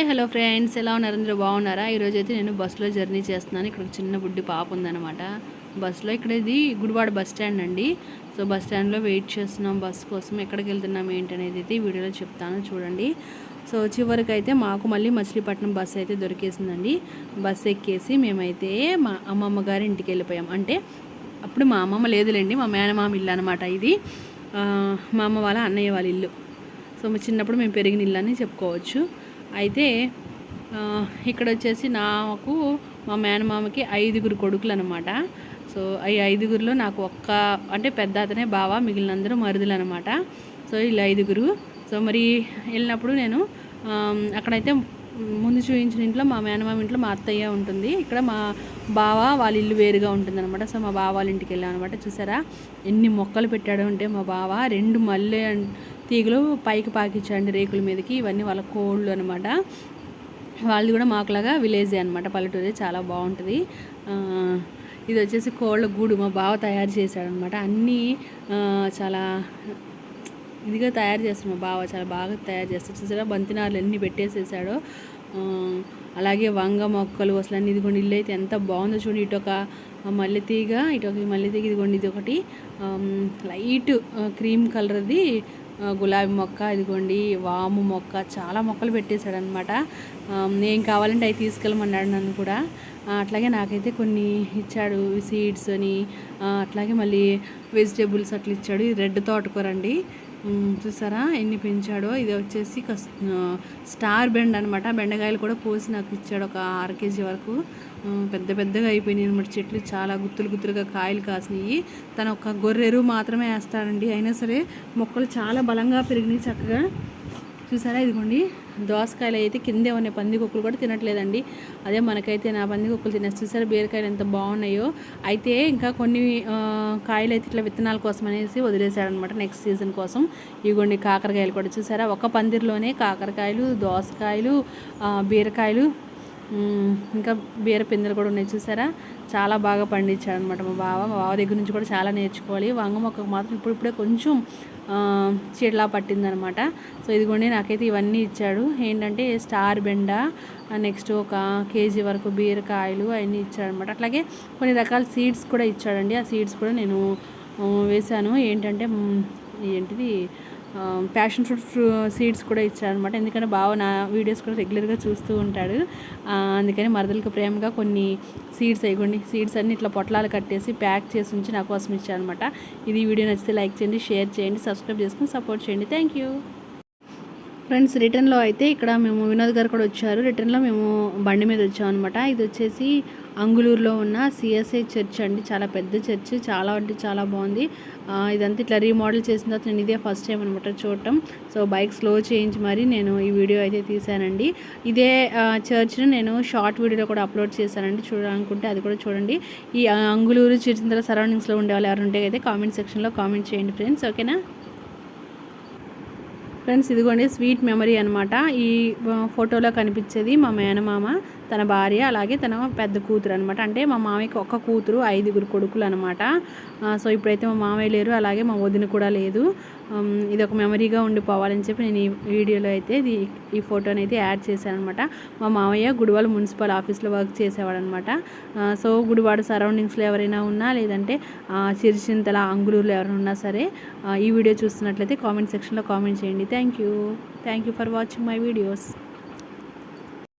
Hi hello friends. ఎలా ఉన్నారు? అందరూ బాగున్నారా? ఈరోజు అయితే నేను బస్సులో జర్నీ చేస్తున్నాను. ఇక్కడ ఒక చిన్న బుడ్డి పాప ఉందన్నమాట. బస్సులో ఇక్కడ ఇది గుడివాడ బస్ స్టాండ్ అండి. సో బస్ స్టాండ్లో వెయిట్ చేస్తున్నాం. బస్ కోసం ఎక్కడికి వెళ్తున్నాం ఏంటి అనేది అయితే వీడియోలో చెప్తాను. చూడండి. సో చివరికి అయితే మాకు మళ్ళీ మచిలీపట్నం బస్సు అయితే దొరికేసిందండి. బస్సు ఎక్కేసి మేమైతే మా అమ్మమ్మ గారి ఇంటికి వెళ్ళిపోయాం. అంటే అప్పుడు మా అమ్మమ్మ లేదులేండి. మా మేనమామ ఇల్లు అనమాట ఇది. మా అమ్మ వాళ్ళ అన్నయ్య వాళ్ళ ఇల్లు. సో మా చిన్నప్పుడు మేము పెరిగిన ఇల్లు అని చెప్పుకోవచ్చు. అయితే ఇక్కడ వచ్చేసి నాకు మా మేనమామకి ఐదుగురు కొడుకులు అనమాట సో ఈ ఐదుగురిలో నాకు ఒక్క అంటే పెద్ద అతనే బావ మిగిలినందరూ మరుదులు అనమాట సో వీళ్ళు ఐదుగురు. సో మరి వెళ్ళినప్పుడు నేను అక్కడైతే ముందు చూపించిన ఇంట్లో మా మేనమామ ఇంట్లో మా అత్తయ్య ఉంటుంది. ఇక్కడ మా బావ వాళ్ళ ఇల్లు వేరుగా ఉంటుంది అనమాట సో మా బావ వాళ్ళ ఇంటికి వెళ్ళాం అనమాట చూసారా? ఎన్ని మొక్కలు పెట్టాడు అంటే మా బావ రెండు మల్లె తీగలు పైకి పాకిచ్చాడు రేకుల మీదకి. ఇవన్నీ వాళ్ళ కోళ్ళు అనమాట వాళ్ళది కూడా మాకులాగా విలేజే అనమాట పల్లెటూరే చాలా బాగుంటుంది. ఇది వచ్చేసి కోళ్ళ గూడు మా బావ తయారు చేశాడనమాట అన్నీ చాలా ఇదిగా తయారు చేస్తాడు మా బావ చాలా బాగా తయారు చేస్తాడు. చూసారా? బంతినారులు ఎన్ని పెట్టేసేసాడో. అలాగే వంగ మొక్కలు అసలు అన్ని ఇదిగోండి ఇల్లు అయితే ఎంత బాగుందో చూడండి. ఇటు ఒక మల్లె తీగ ఇటు ఒక మల్లె తీగ ఇదిగోండి ఇది ఒకటి లైట్ క్రీమ్ కలర్ది గులాబీ మొక్క ఇదిగోండి వాము మొక్క చాలా మొక్కలు పెట్టేశాడు అనమాట కావాలంటే అవి తీసుకెళ్ళమన్నాడు నన్ను కూడా. అట్లాగే నాకైతే కొన్ని ఇచ్చాడు సీడ్స్ అని. అట్లాగే మళ్ళీ వెజిటేబుల్స్ అట్లా ఇచ్చాడు. ఇది రెడ్ తోటకూరండి చూసారా? ఎన్ని పెంచాడో? ఇది వచ్చేసి స్టార్ బెండ్ అనమాట బెండకాయలు కూడా పోసి నాకు ఇచ్చాడు ఒక అర కేజీ వరకు. పెద్ద పెద్దగా అయిపోయినాయి అనమాట చెట్లు. చాలా గుత్తులు గుత్తులుగా కాయలు కాసినాయి. తను ఒక గొర్రెరు మాత్రమే వేస్తాడండి. అయినా సరే మొక్కలు చాలా బలంగా పెరిగినాయి చక్కగా. చూసారా? ఇదిగోండి. దోసకాయలు అయితే కిందే ఉన్నాయి. పందికొక్కులు కూడా తినట్లేదండి. అదే మనకైతే నా పందికొక్కులు తినేసి చూసారా? బీరకాయలు ఎంత బాగున్నాయో. అయితే ఇంకా కొన్ని కాయలు అయితే ఇట్లా విత్తనాల కోసం అనేసి వదిలేశాడనమాట నెక్స్ట్ సీజన్ కోసం. ఇదిగోండి కాకరకాయలు కూడా చూసారా? ఒక పందిరిలోనే కాకరకాయలు దోసకాయలు బీరకాయలు ఇంకా బీర పిందెలు కూడా ఉన్నాయి చూసారా? చాలా బాగా పండించాడు అనమాట మా బావ. మా బావ దగ్గర నుంచి కూడా చాలా నేర్చుకోవాలి. వంగ మొక్కకు మాత్రం ఇప్పుడిప్పుడే కొంచెం చీడలా పట్టిందనమాట సో ఇదిగోండి నాకైతే ఇవన్నీ ఇచ్చాడు. ఏంటంటే స్టార్ బెండ నెక్స్ట్ ఒక కేజీ వరకు బీరకాయలు అవన్నీ ఇచ్చాడనమాట అట్లాగే కొన్ని రకాల సీడ్స్ కూడా ఇచ్చాడండి. ఆ సీడ్స్ కూడా నేను వేశాను. ఏంటంటే ఏంటిది? ప్యాషన్ ఫ్రూట్ ఫ్రూ సీడ్స్ కూడా ఇచ్చారనమాట ఎందుకంటే బావ నా వీడియోస్ కూడా రెగ్యులర్గా చూస్తూ ఉంటాడు. అందుకని మరదలకు ప్రేమగా కొన్ని సీడ్స్ వేయకండి సీడ్స్ అన్ని ఇట్లా పొట్లాలు కట్టేసి ప్యాక్ చేసి ఉంచి నా కోసం ఇచ్చారనమాట ఇది వీడియో నచ్చితే లైక్ చేయండి షేర్ చేయండి సబ్స్క్రైబ్ చేసుకుని సపోర్ట్ చేయండి. థ్యాంక్ యూ ఫ్రెండ్స్ రిటర్న్లో అయితే ఇక్కడ మేము వినోద్ గారు కూడా వచ్చారు. రిటర్న్లో మేము బండి మీద వచ్చాం అనమాట ఇది వచ్చేసి అంగులూరులో ఉన్న సిఎస్ఐ చర్చ్ అండి. చాలా పెద్ద చర్చ్. చాలా అంటే చాలా బాగుంది. ఇదంతా ఇట్లా రీమోడల్ చేసిన తర్వాత నేను ఇదే ఫస్ట్ టైం అనమాట చూడటం. సో బైక్ స్లో చేయించి మరి నేను ఈ వీడియో అయితే తీశానండి. ఇదే ఆ, చర్చ్ను నేను షార్ట్ వీడియోలో కూడా అప్లోడ్ చేశానండి. చూడాలనుకుంటే అది కూడా చూడండి. ఈ అంగులూరు అంగుళూరు చిరుచింతల సరౌండింగ్స్లో ఉండే వాళ్ళు ఎవరు ఉంటే అయితే కామెంట్ సెక్షన్లో కామెంట్ చేయండి ఫ్రెండ్స్. ఓకేనా? ఫ్రెండ్స్ ఇదిగోండి స్వీట్ మెమరీ అనమాట ఈ ఫోటోలో కనిపించేది మా మేనమామ. తన భార్య అలాగే తన పెద్ద కూతురు అనమాట అంటే మా మామయ్యకి ఒక్క కూతురు ఐదుగురు కొడుకులు అనమాట సో ఇప్పుడైతే మా మామయ్య లేరు అలాగే మా వదిన కూడా లేదు. ఇది ఒక మెమరీగా ఉండిపోవాలని చెప్పి నేను ఈ వీడియోలో అయితే ఇది ఈ ఫోటోని అయితే యాడ్ చేశాను అనమాట మా మామయ్య గుడివాడ మున్సిపల్ ఆఫీస్లో వర్క్ చేసేవాడు అనమాట సో గుడివాడ సరౌండింగ్స్లో ఎవరైనా ఉన్నా లేదంటే చిరుచింతల అంగులూరులో ఎవరైనా ఉన్నా సరే ఈ వీడియో చూస్తున్నట్లయితే కామెంట్ సెక్షన్లో కామెంట్ చేయండి. Thank you thank you for watching my videos